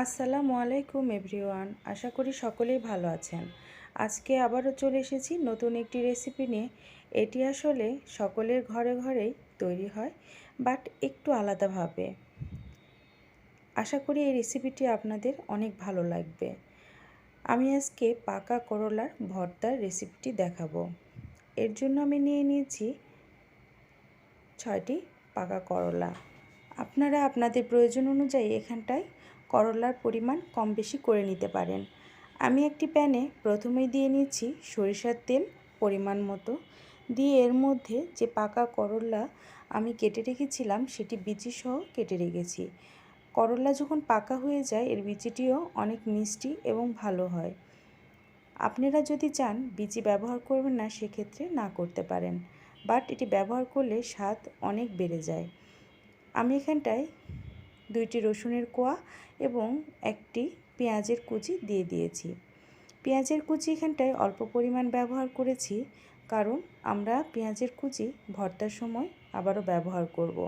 আসসালামু আলাইকুম এভরিওয়ান, আশা করি সকলেই ভালো আছেন। আজকে আবারও চলে এসেছি নতুন একটি রেসিপি নিয়ে। এটি আসলে সকলের ঘরে ঘরেই তৈরি হয়, বাট একটু আলাদাভাবে। আশা করি এই রেসিপিটি আপনাদের অনেক ভালো লাগবে। আমি আজকে পাকা করলার ভর্তার রেসিপিটি দেখাবো। এর জন্য আমি নিয়ে নিয়েছি ছয়টি পাকা করলা। আপনারা আপনাদের প্রয়োজন অনুযায়ী এখানটায় করলার পরিমাণ কম বেশি করে নিতে পারেন। আমি একটি প্যানে প্রথমেই দিয়ে নিচ্ছি সরিষার তেল পরিমাণ মতো। দিয়ে এর মধ্যে যে পাকা করলা আমি কেটে রেখেছিলাম, সেটি বিচি সহ কেটে রেখেছি। করলা যখন পাকা হয়ে যায়, এর বিচিটিও অনেক মিষ্টি এবং ভালো হয়। আপনারা যদি চান বিচি ব্যবহার করবেন না, সেক্ষেত্রে না করতে পারেন। বাট এটি ব্যবহার করলে স্বাদ অনেক বেড়ে যায়। আমি এখানটায় দুইটি রসুনের কোয়া এবং একটি পেঁয়াজের কুচি দিয়ে দিয়েছি পেঁয়াজের কুচি এখানটায় অল্প পরিমাণ ব্যবহার করেছি কারণ আমরা পেঁয়াজের কুচি ভর্তার সময় আবারও ব্যবহার করব।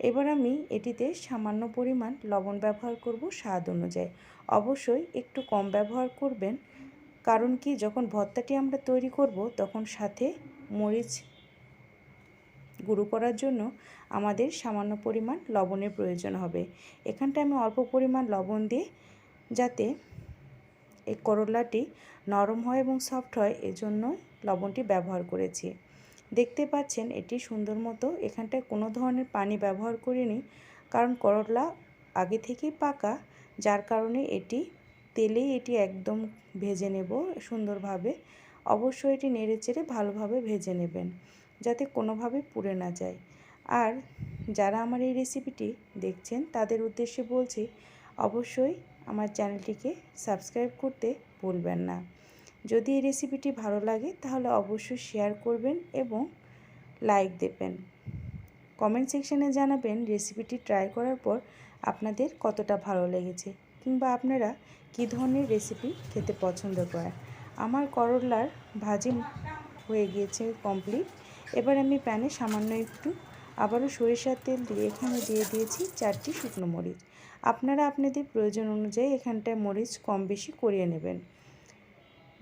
এবার আমি এটিতে সামান্য পরিমাণ লবণ ব্যবহার করব স্বাদ অনুযায়ী অবশ্যই একটু কম ব্যবহার করবেন কারণ কি যখন ভর্তাটি আমরা তৈরি করব তখন সাথে মরিচ গুঁড়ো করার জন্য আমাদের সামান্য পরিমাণ লবণের প্রয়োজন হবে। এখানটা আমি অল্প পরিমাণ লবণ দিয়ে যাতে এই করলাটি নরম হয় এবং সফট হয়, এজন্য লবণটি ব্যবহার করেছি। দেখতে পাচ্ছেন, এটি সুন্দর মতো এখানটায় কোনো ধরনের পানি ব্যবহার করিনি, কারণ করলা আগে থেকেই পাকা, যার কারণে এটি তেলেই এটি একদম ভেজে নেব সুন্দরভাবে। অবশ্যই এটি নেড়ে চেড়ে ভালোভাবে ভেজে নেবেন। যাতে কোনোভাবে পুড়ে না যায়। আর যারা আমার এই রেসিপিটি দেখছেন, তাদের উদ্দেশ্যে বলছি, অবশ্যই আমার চ্যানেলটিকে সাবস্ক্রাইব করতে ভুলবেন না। যদি এই রেসিপিটি ভালো লাগে, তাহলে অবশ্যই শেয়ার করবেন এবং লাইক দেবেন। কমেন্ট সেকশানে জানাবেন রেসিপিটি ট্রাই করার পর আপনাদের কতটা ভালো লেগেছে, কিংবা আপনারা কী ধরনের রেসিপি খেতে পছন্দ করেন। আমার করলার ভাজি হয়ে গিয়েছে কমপ্লিট এবার আমি প্যানে সামান্য একটু, আবারও সরিষার তেল দিয়ে এখানে দিয়ে দিয়েছি চারটি শুকনো মরিচ। আপনারা আপনাদের প্রয়োজন অনুযায়ী এখানটায় মরিচ কম বেশি করিয়ে নেবেন।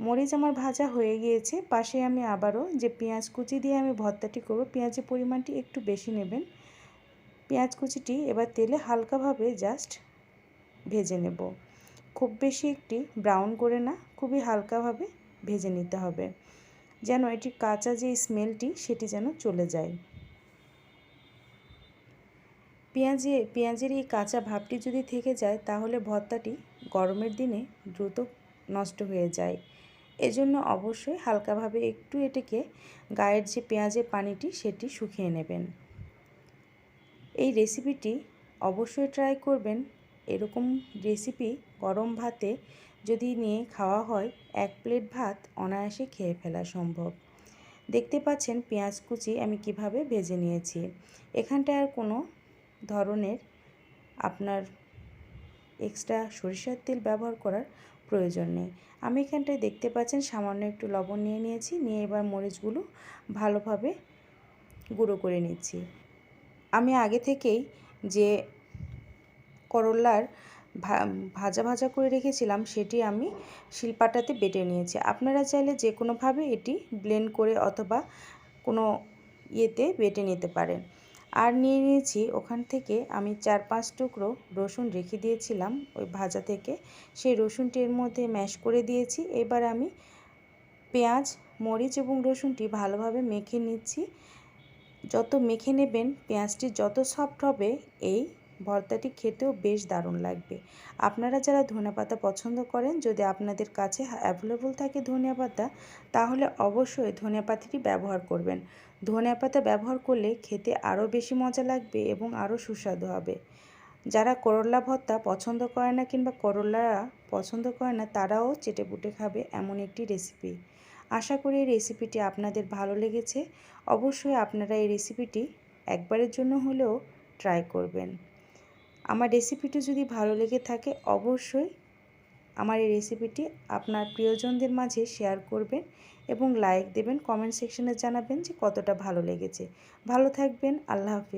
মরিচ আমার ভাজা হয়ে গিয়েছে, পাশে আমি আবারও যে পেঁয়াজ কুচি দিয়ে আমি ভর্তাটি করব, পেঁয়াজের পরিমাণটি একটু বেশি নেবেন। পেঁয়াজ কুচিটি এবার তেলে হালকাভাবে জাস্ট ভেজে নেব। খুব বেশি একটি ব্রাউন করে না, খুবই হালকাভাবে ভেজে নিতে হবে। যেন এটি কাঁচা যে স্মেলটি, সেটি যেন চলে যায়। পেঁয়াজে, পেঁয়াজের এই কাঁচা ভাবটি যদি থেকে যায়, তাহলে ভর্তাটি গরমের দিনে দ্রুত নষ্ট হয়ে যায়। এজন্য অবশ্যই হালকাভাবে একটু এটিকে গায়ের যে পেঁয়াজের পানিটি, সেটি শুকিয়ে নেবেন। এই রেসিপিটি অবশ্যই ট্রাই করবেন। এরকম রেসিপি গরম ভাতে যদি নিয়ে খাওয়া হয়, এক প্লেট ভাত অনায়াসে খেয়ে ফেলা সম্ভব। দেখতে পাচ্ছেন পেঁয়াজ কুচি আমি কীভাবে ভেজে নিয়েছি। এখানটায় আর কোনো ধরনের আপনার এক্সট্রা সরিষার তেল ব্যবহার করার প্রয়োজন নেই। আমি এখানটায় দেখতে পাচ্ছেন সামান্য একটু লবণ নিয়ে নিয়েছি, নিয়ে এবার মরিচগুলো ভালোভাবে গুঁড়ো করে নিচ্ছি। আমি আগে থেকেই যে করলার ভাজা ভাজা করে রেখেছিলাম, সেটি আমি শিলপাটাতে বেটে নিয়েছি। আপনারা চাইলে যে কোনোভাবে এটি ব্লেন্ড করে অথবা কোনো ইয়েতে বেটে নিতে পারেন। আর নিয়ে নিয়েছি, ওখান থেকে আমি চার পাঁচ টুকরো রসুন রেখে দিয়েছিলাম ওই ভাজা থেকে। সেই রসুনটি এর মধ্যে ম্যাশ করে দিয়েছি। এবার আমি পেঁয়াজ, মরিচ এবং রসুনটি ভালোভাবে মেখে নিচ্ছি। যত মেখে নেবেন, পেঁয়াজটি যত সফট হবে, এই ভর্তাটি খেতেও বেশ দারুণ লাগবে। আপনারা যারা ধনে পাতা পছন্দ করেন, যদি আপনাদের কাছে অ্যাভেলেবল থাকে ধনিয়া পাতা, তাহলে অবশ্যই ধনিয়া পাতাটি ব্যবহার করবেন। ধনিয়া পাতা ব্যবহার করলে খেতে আরও বেশি মজা লাগবে এবং আরও সুস্বাদু হবে। যারা করলা ভর্তা পছন্দ করে না কিংবা করলা পছন্দ করে না, তারাও চেটে পুটে খাবে এমন একটি রেসিপি আশা করি এই রেসিপিটি আপনাদের ভালো লেগেছে। অবশ্যই আপনারা এই রেসিপিটি একবারের জন্য হলেও ট্রাই করবেন। আমার রেসিপিটি যদি ভালো লেগে থাকে, অবশ্যই আমার এই রেসিপিটি আপনার প্রিয়জনদের মাঝে শেয়ার করবেন এবং লাইক দেবেন কমেন্ট সেকশনে জানাবেন যে কতটা ভালো লেগেছে। ভালো থাকবেন, আল্লাহ হাফিজ।